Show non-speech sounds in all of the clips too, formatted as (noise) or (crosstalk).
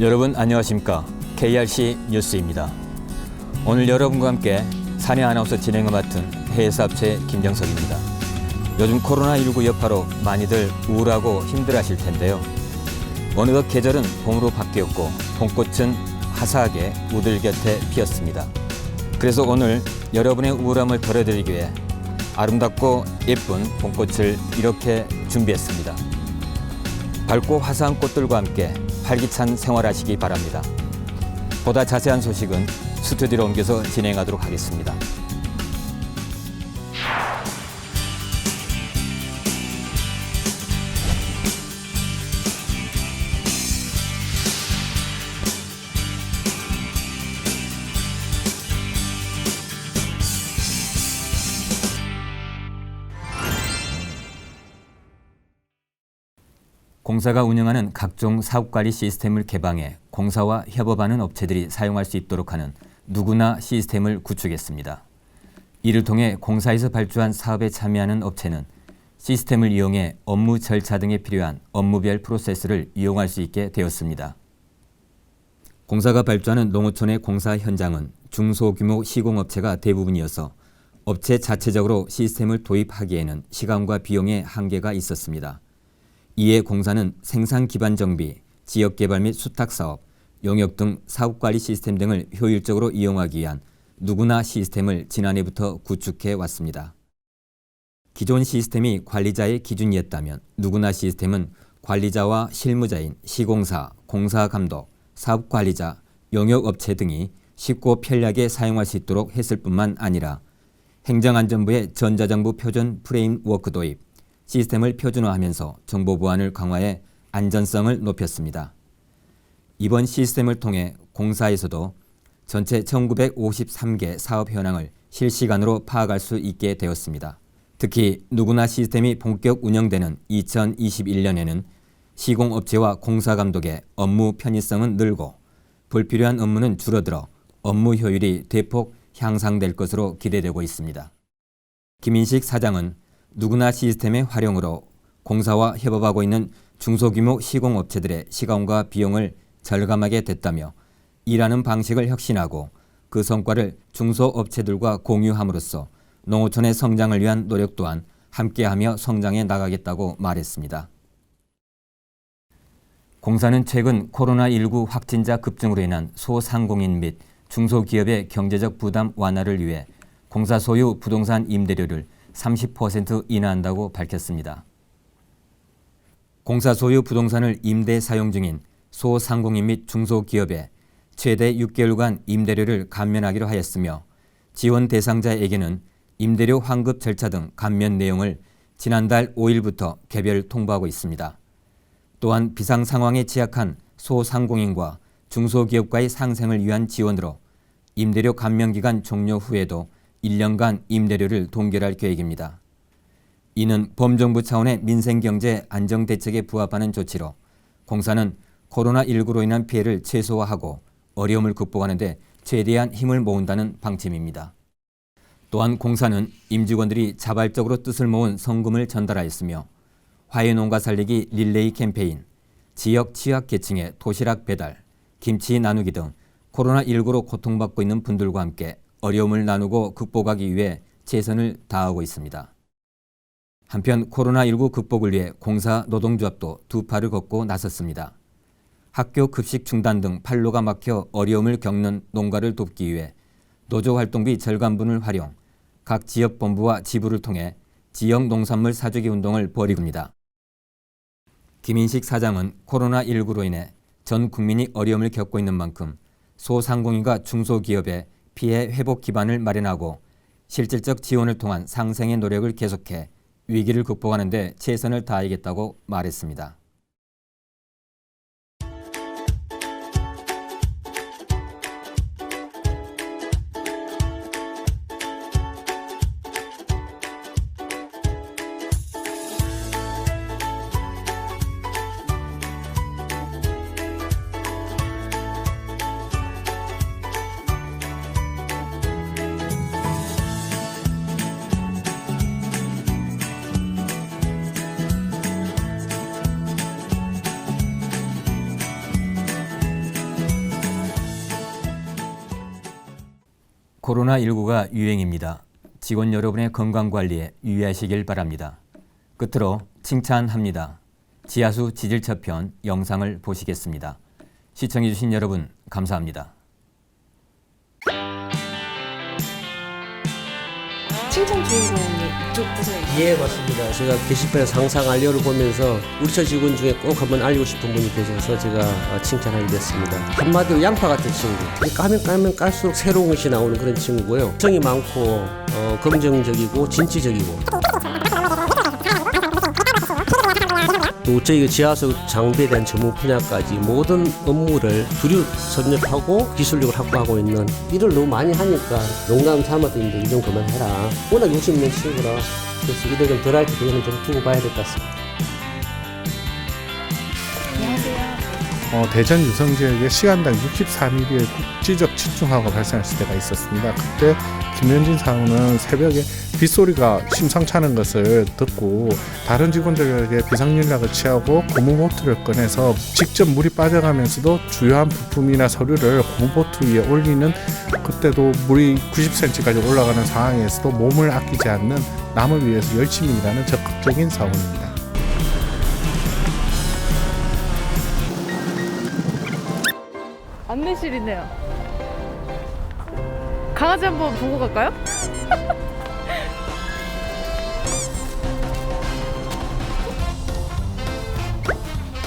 여러분 안녕하십니까 KRC 뉴스입니다. 오늘 여러분과 함께 사내 아나운서 진행을 맡은 해외사업체 김정석입니다. 요즘 코로나19 여파로 많이들 우울하고 힘들어하실 텐데요. 어느덧 계절은 봄으로 바뀌었고 봄꽃은 화사하게 우들 곁에 피었습니다. 그래서 오늘 여러분의 우울함을 덜어드리기 위해 아름답고 예쁜 봄꽃을 이렇게 준비했습니다. 밝고 화사한 꽃들과 함께 활기찬 생활하시기 바랍니다. 보다 자세한 소식은 스튜디오로 옮겨서 진행하도록 하겠습니다. 공사가 운영하는 각종 사업관리 시스템을 개방해 공사와 협업하는 업체들이 사용할 수 있도록 하는 누구나 시스템을 구축했습니다. 이를 통해 공사에서 발주한 사업에 참여하는 업체는 시스템을 이용해 업무 절차 등에 필요한 업무별 프로세스를 이용할 수 있게 되었습니다. 공사가 발주하는 농어촌의 공사 현장은 중소규모 시공업체가 대부분이어서 업체 자체적으로 시스템을 도입하기에는 시간과 비용의 한계가 있었습니다. 이에 공사는 생산 기반 정비, 지역 개발 및 수탁 사업, 용역 등 사업 관리 시스템 등을 효율적으로 이용하기 위한 누구나 시스템을 지난해부터 구축해 왔습니다. 기존 시스템이 관리자의 기준이었다면 누구나 시스템은 관리자와 실무자인 시공사, 공사 감독, 사업 관리자, 용역 업체 등이 쉽고 편리하게 사용할 수 있도록 했을 뿐만 아니라 행정안전부의 전자정부 표준 프레임워크 도입, 시스템을 표준화하면서 정보 보안을 강화해 안전성을 높였습니다. 이번 시스템을 통해 공사에서도 전체 1953개 사업 현황을 실시간으로 파악할 수 있게 되었습니다. 특히 누구나 시스템이 본격 운영되는 2021년에는 시공업체와 공사 감독의 업무 편의성은 늘고 불필요한 업무는 줄어들어 업무 효율이 대폭 향상될 것으로 기대되고 있습니다. 김인식 사장은 누구나 시스템의 활용으로 공사와 협업하고 있는 중소규모 시공업체들의 시간과 비용을 절감하게 됐다며 일하는 방식을 혁신하고 그 성과를 중소업체들과 공유함으로써 농어촌의 성장을 위한 노력 또한 함께하며 성장해 나가겠다고 말했습니다. 공사는 최근 코로나19 확진자 급증으로 인한 소상공인 및 중소기업의 경제적 부담 완화를 위해 공사 소유 부동산 임대료를 30% 인하한다고 밝혔습니다. 공사 소유 부동산을 임대 사용 중인 소상공인 및 중소기업에 최대 6개월간 임대료를 감면하기로 하였으며 지원 대상자에게는 임대료 환급 절차 등 감면 내용을 지난달 5일부터 개별 통보하고 있습니다. 또한 비상 상황에 취약한 소상공인과 중소기업과의 상생을 위한 지원으로 임대료 감면 기간 종료 후에도 1년간 임대료를 동결할 계획입니다. 이는 범정부 차원의 민생경제 안정대책에 부합하는 조치로 공사는 코로나19로 인한 피해를 최소화하고 어려움을 극복하는 데 최대한 힘을 모은다는 방침입니다. 또한 공사는 임직원들이 자발적으로 뜻을 모은 성금을 전달하였으며 화훼농가 살리기 릴레이 캠페인, 지역 취약 계층의 도시락 배달, 김치 나누기 등 코로나19로 고통받고 있는 분들과 함께 어려움을 나누고 극복하기 위해 최선을 다하고 있습니다. 한편 코로나19 극복을 위해 공사 노동조합도 두 팔을 걷고 나섰습니다. 학교 급식 중단 등 판로가 막혀 어려움을 겪는 농가를 돕기 위해 노조 활동비 절감분을 활용, 각 지역 본부와 지부를 통해 지역 농산물 사주기 운동을 벌이고입니다. 김인식 사장은 코로나19로 인해 전 국민이 어려움을 겪고 있는 만큼 소상공인과 중소기업에 피해 회복 기반을 마련하고 실질적 지원을 통한 상생의 노력을 계속해 위기를 극복하는 데 최선을 다하겠다고 말했습니다. 코로나19가 유행입니다. 직원 여러분의 건강 관리에 유의하시길 바랍니다. 끝으로 칭찬합니다. 지하수 지질처편 영상을 보시겠습니다. 시청해주신 여러분 감사합니다. 칭찬 주인공이 이쪽 부서에 예, 맞습니다. 제가 게시판에서 항상 알려를 보면서 우리 저 직원 중에 꼭 한번 알리고 싶은 분이 계셔서 제가 어, 칭찬하게 됐습니다. 한마디로 양파 같은 친구. 까면 까면 깔수록 새로운 것이 나오는 그런 친구고요. 정이 많고 어, 긍정적이고 진취적이고 또 저희가 지하수 장비에 대한 전문 분야까지 모든 업무를 두루 섭렵하고 기술력을 확보하고 있는 일을 너무 많이 하니까 농담 삼아서 이제 일좀 그만해라. 워낙 욕심 있는 친구라 그래서 일을 좀 덜 할 때 그거는 좀 두고 봐야 될 것 같습니다. 어, 대전 유성 지역에 시간당 64mm의 국지적 집중화가 발생했을 때가 있었습니다. 그때 김현진 사원은 새벽에 빗소리가 심상찮은 것을 듣고 다른 직원들에게 비상연락을 취하고 고무보트를 꺼내서 직접 물이 빠져가면서도 주요한 부품이나 서류를 고무보트 위에 올리는 그때도 물이 90cm까지 올라가는 상황에서도 몸을 아끼지 않는 남을 위해서 열심히 일하는 적극적인 사원입니다. 안내실이네요. 강아지 한번 보고 갈까요? (laughs)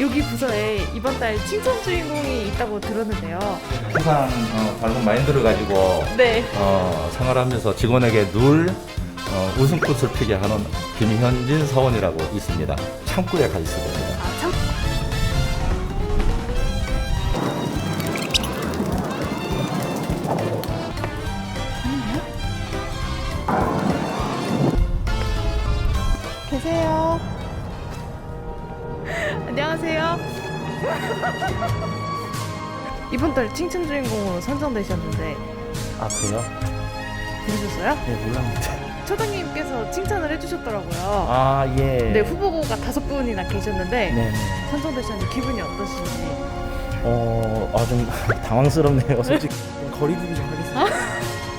여기 부서에 이번 달 칭찬 주인공이 있다고 들었는데요. 항상 어, 밝은 마인드를 가지고 네. 어, 생활하면서 직원에게 늘 어, 웃음꽃을 피게 하는 김현진 사원이라고 있습니다. 창구에 가 있습니다. 이번 달 칭찬 주인공으로 선정되셨는데 아 그래요? 들으셨어요? 네 몰랐는데 (laughs) 초장님께서 칭찬을 해주셨더라고요. 아 예. 네, 후보가 다섯 분이나 계셨는데 네네 선정되셨는데 기분이 어떠신지. 어 아 좀 (laughs) 당황스럽네요 솔직히 거리 두기 좀 하겠습니다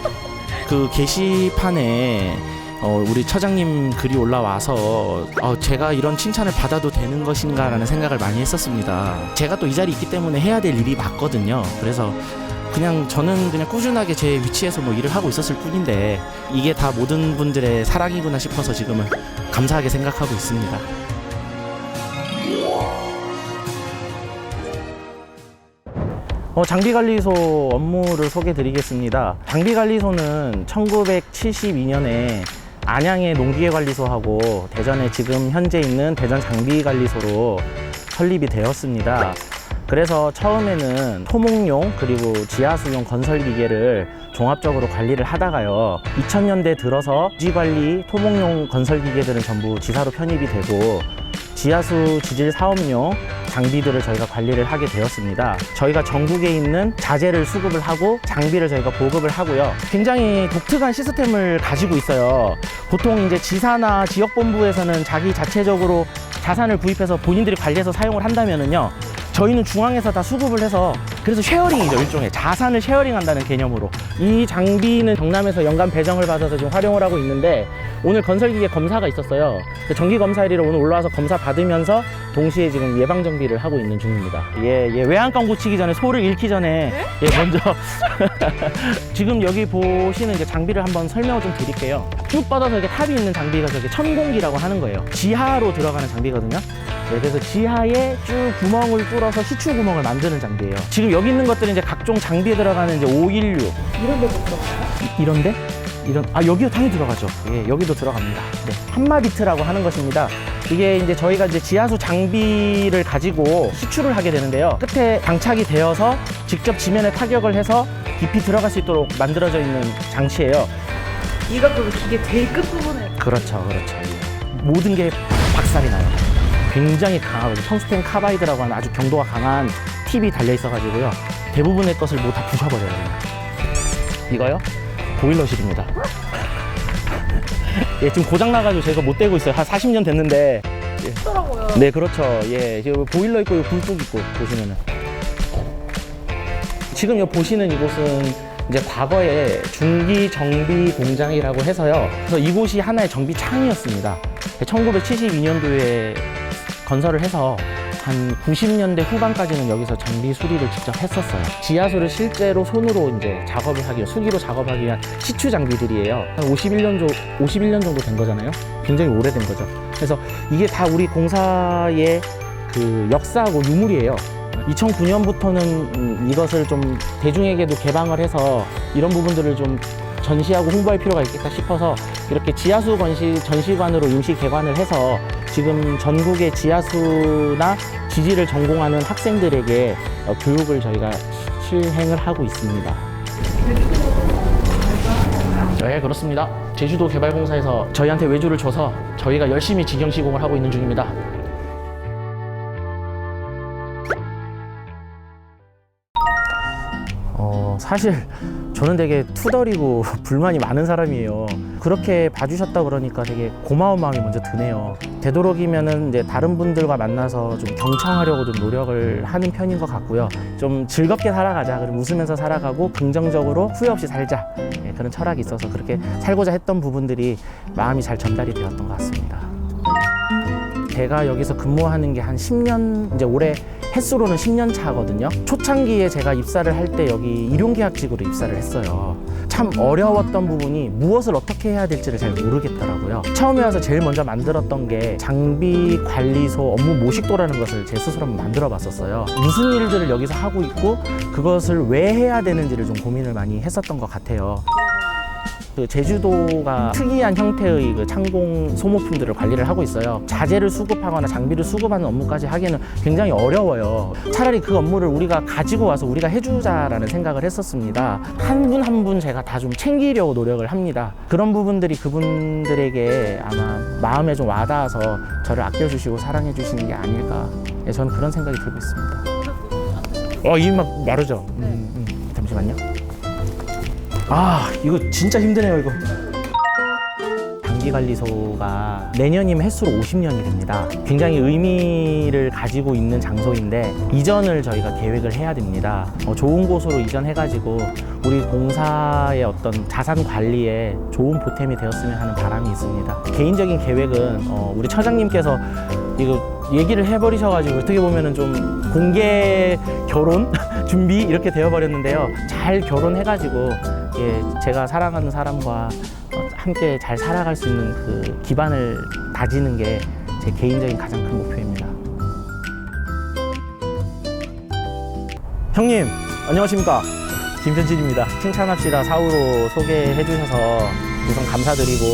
(laughs) 그 게시판에 어, 우리 처장님 글이 올라와서 어, 제가 이런 칭찬을 받아도 되는 것인가라는 생각을 많이 했었습니다. 제가 또 이 자리에 있기 때문에 해야 될 일이 맞거든요. 그래서 그냥 저는 그냥 꾸준하게 제 위치에서 뭐 일을 하고 있었을 뿐인데 이게 다 모든 분들의 사랑이구나 싶어서 지금은 감사하게 생각하고 있습니다. 어, 장비관리소 업무를 소개드리겠습니다. 장비관리소는 1972년에 안양의 농기계관리소하고 대전에 지금 현재 있는 대전 장비관리소로 설립이 되었습니다. 그래서 처음에는 토목용 그리고 지하수용 건설 기계를 종합적으로 관리를 하다가요. 2000년대 들어서 지관리 토목용 건설 기계들은 전부 지사로 편입이 되고 지하수 지질 사업용 장비들을 저희가 관리를 하게 되었습니다. 저희가 전국에 있는 자재를 수급을 하고 장비를 저희가 보급을 하고요. 굉장히 독특한 시스템을 가지고 있어요. 보통 이제 지사나 지역본부에서는 자기 자체적으로 자산을 구입해서 본인들이 관리해서 사용을 한다면은요. 저희는 중앙에서 다 수급을 해서 그래서 쉐어링이죠 일종의. 자산을 쉐어링한다는 개념으로. 이 장비는 경남에서 연간 배정을 받아서 지금 활용을 하고 있는데 오늘 건설기계 검사가 있었어요. 정기 검사일이라 오늘 올라와서 검사 받으면서 동시에 지금 예방 정비를 하고 있는 중입니다. 예, 예. 외양간 고치기 전에 소를 잃기 전에. 예 먼저. (laughs) 지금 여기 보시는 이제 장비를 한번 설명을 좀 드릴게요. 쭉 뻗어서 이렇게 탑이 있는 장비가 저게 천공기라고 하는 거예요. 지하로 들어가는 장비거든요 네, 그래서 지하에 쭉 구멍을 뚫어서 시추 구멍을 만드는 장비예요. 지금 여기 있는 것들은 이제 각종 장비에 들어가는 이제 516 이런 데도 들어가요? 이런데 이런 아 여기도 당연히 들어가죠. 예, 여기도 들어갑니다. 네, 한마비트라고 하는 것입니다. 이게 이제 저희가 이제 지하수 장비를 가지고 수출을 하게 되는데요. 끝에 장착이 되어서 직접 지면에 타격을 해서 깊이 들어갈 수 있도록 만들어져 있는 장치예요. 그 기계 제일 끝부분에 그렇죠, 그렇죠. 예. 모든 게 박살이 나요. 굉장히 강하거든요. 텅스텐 카바이드라고 하는 아주 경도가 강한 팁이 달려 있어가지고요. 대부분의 것을 뭐다 부셔버려요. 그냥. 이거요? 보일러실입니다. (laughs) 예, 지금 고장 나가지고 제가 못 대고 있어요. 한 40년 됐는데. 더라고요. 네, 그렇죠. 예, 지금 보일러 있고 불뚝 있고 보시면은. 지금 여기 보시는 이곳은 이제 과거에 중기 정비 공장이라고 해서요. 그래서 이곳이 하나의 정비 창이었습니다. 1972년도에 건설을 해서 한 90년대 후반까지는 여기서 정비 수리를 직접 했었어요. 지하수를 실제로 손으로 이제 작업을 하기 수기로 작업하기 위한 시추 장비들이에요. 한 51년 조, 51년 정도 된 거잖아요. 굉장히 오래된 거죠. 그래서 이게 다 우리 공사의 그 역사하고 유물이에요. 2009년부터는 음, 이것을 좀 대중에게도 개방을 해서 이런 부분들을 좀 전시하고 홍보할 필요가 있겠다 싶어서 이렇게 지하수 건시 전시관으로 임시 개관을 해서 지금 전국의 지하수나 지질을 전공하는 학생들에게 어, 교육을 저희가 시- 실행을 하고 있습니다. 네, 그렇습니다. 제주도 개발공사에서 저희한테 외주를 줘서 저희가 열심히 직영 시공을 하고 있는 중입니다. 어, 사실 저는 되게 투덜이고 (laughs) 불만이 많은 사람이에요. 그렇게 봐주셨다 그러니까 되게 고마운 마음이 먼저 드네요. 되도록이면은 이제 다른 분들과 만나서 좀 경청하려고 좀 노력을 하는 편인 것 같고요. 좀 즐겁게 살아가자. 그리고 웃으면서 살아가고 긍정적으로 후회 없이 살자. 예, 그런 철학이 있어서 그렇게 살고자 했던 부분들이 마음이 잘 전달이 되었던 것 같습니다. 제가 여기서 근무하는 게 한 10년, 이제 올해 횟수로는 10년 차거든요. 초창기에 제가 입사를 할 때 여기 일용계약직으로 입사를 했어요. 참 어려웠던 부분이 무엇을 어떻게 해야 될지를 잘 모르겠더라고요. 처음에 와서 제일 먼저 만들었던 게 장비 관리소 업무 모식도라는 것을 제 스스로 한번 만들어 봤었어요. 무슨 일들을 여기서 하고 있고 그것을 왜 해야 되는지를 좀 고민을 많이 했었던 것 같아요. 그 제주도가 특이한 형태의 그 창공 소모품들을 관리를 하고 있어요. 자재를 수급하거나 장비를 수급하는 업무까지 하기에는 굉장히 어려워요. 차라리 그 업무를 우리가 가지고 와서 우리가 해주자라는 생각을 했었습니다. 한 분 한분 제가 다 좀 챙기려고 노력을 합니다. 그런 부분들이 그분들에게 아마 마음에 좀 와닿아서 저를 아껴주시고 사랑해주시는 게 아닐까. 예, 저는 그런 생각이 들고 있습니다. 어, 이 막 마르죠? 음, 음. 잠시만요. 아 이거 진짜 힘드네요 이거. 장기관리소가 내년이면 횟수로 50년이 됩니다. 굉장히 의미를 가지고 있는 장소인데 이전을 저희가 계획을 해야 됩니다. 어, 좋은 곳으로 이전해 가지고 우리 공사의 어떤 자산 관리에 좋은 보탬이 되었으면 하는 바람이 있습니다. 개인적인 계획은 어, 우리 처장님께서 이거 얘기를 해버리셔가지고 어떻게 보면은 좀 공개 결혼 (laughs) 준비 이렇게 되어버렸는데요. 잘 결혼해가지고 예, 제가 사랑하는 사람과 어, 함께 잘 살아갈 수 있는 그 기반을 다지는 게 제 개인적인 가장 큰 목표입니다. 형님, 안녕하십니까? 김현진입니다. 칭찬합시다 사우로 소개해 주셔서 우선 감사드리고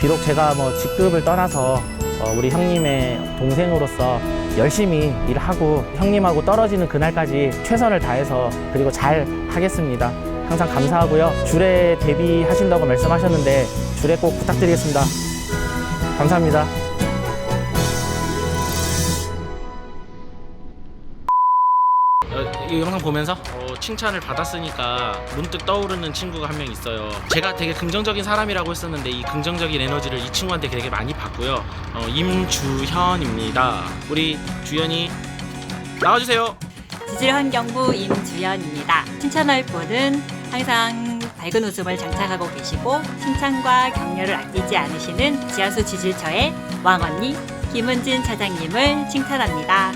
비록 제가 뭐 직급을 떠나서 어, 우리 형님의 동생으로서 열심히 일하고 형님하고 떨어지는 그날까지 최선을 다해서 그리고 잘 하겠습니다. 항상 감사하고요. 줄에 데뷔하신다고 말씀하셨는데 줄에 꼭 부탁드리겠습니다. 감사합니다. 이 영상 보면서 어, 칭찬을 받았으니까 문득 떠오르는 친구가 한 명 있어요. 제가 되게 긍정적인 사람이라고 했었는데 이 긍정적인 에너지를 이 친구한테 되게 많이 받고요. 어, 임주현입니다. 우리 주현이 나와주세요. 지질환경부 임주연입니다. 칭찬할 분은 항상 밝은 웃음을 장착하고 계시고 칭찬과 격려를 아끼지 않으시는 지하수 지질처의 왕언니 김은진 차장님을 칭찬합니다.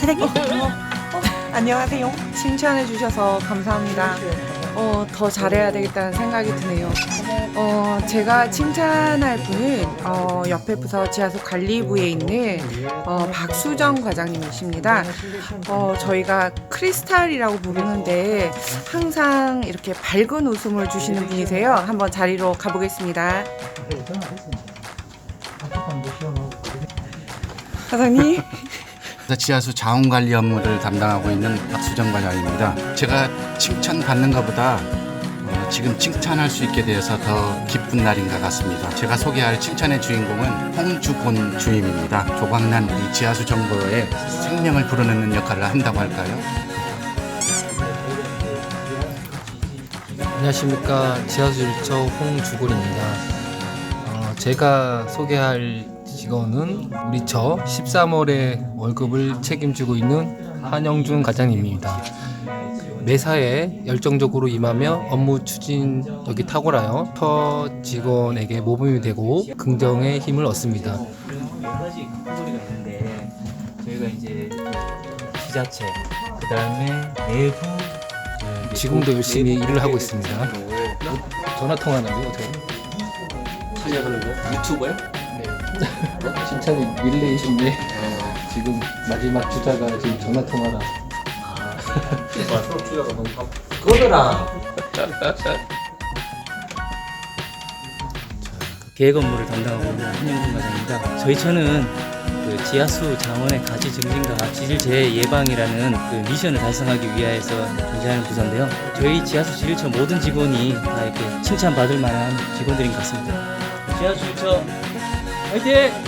차장님. 안녕하세요. 칭찬해 주셔서 감사합니다. 어, 더 잘해야 되겠다는 생각이 드네요. 어, 제가 칭찬할 분은 어, 옆에 부서 지하수 관리부에 있는 어, 박수정 과장님이십니다. 어, 저희가 크리스탈이라고 부르는데 항상 이렇게 밝은 웃음을 주시는 분이세요. 한번 자리로 가보겠습니다. 사장님. 지하수 자원관리 업무를 담당하고 있는 박수정 과장입니다. 제가 칭찬받는 것보다 어, 지금 칭찬할 수 있게 되어서 더 기쁜 날인 것 같습니다. 제가 소개할 칭찬의 주인공은 홍주곤 주임입니다. 조광난 우리 지하수 정보에 생명을 불어넣는 역할을 한다고 할까요? 안녕하십니까 지하수 일처 홍주골입니다. 어, 제가 소개할 직원은 우리 저 13월에 월급을 책임지고 있는 한영준 과장님입니다. 매사에 열정적으로 임하며 업무 추진력이 탁월하여 터 직원에게 모범이 되고 긍정의 힘을 얻습니다. 여러 가지 카테고리가 있는데 저희가 이제 그 지자체 그 다음에 내부 그 지금도 고- 열심히 일을 하고 있습니다. 전화 통화나요 어떻게? 찾아가는 거 유튜버요? 네. (laughs) 칭찬이 릴레이신데 지금 마지막 주자가 지금 전화 통화라. 꺼져라. 계획 업무를 담당하고 있는 한영준 과장입니다. 저희 처는 그 지하수 장원의 가치 증진과 지질 재해 예방이라는 그 미션을 달성하기 위하여서 존재하는 부서인데요. 저희 지하수 지질처 모든 직원이 다 이렇게 칭찬받을 만한 직원들인 것 같습니다. 지하수 저 화이팅!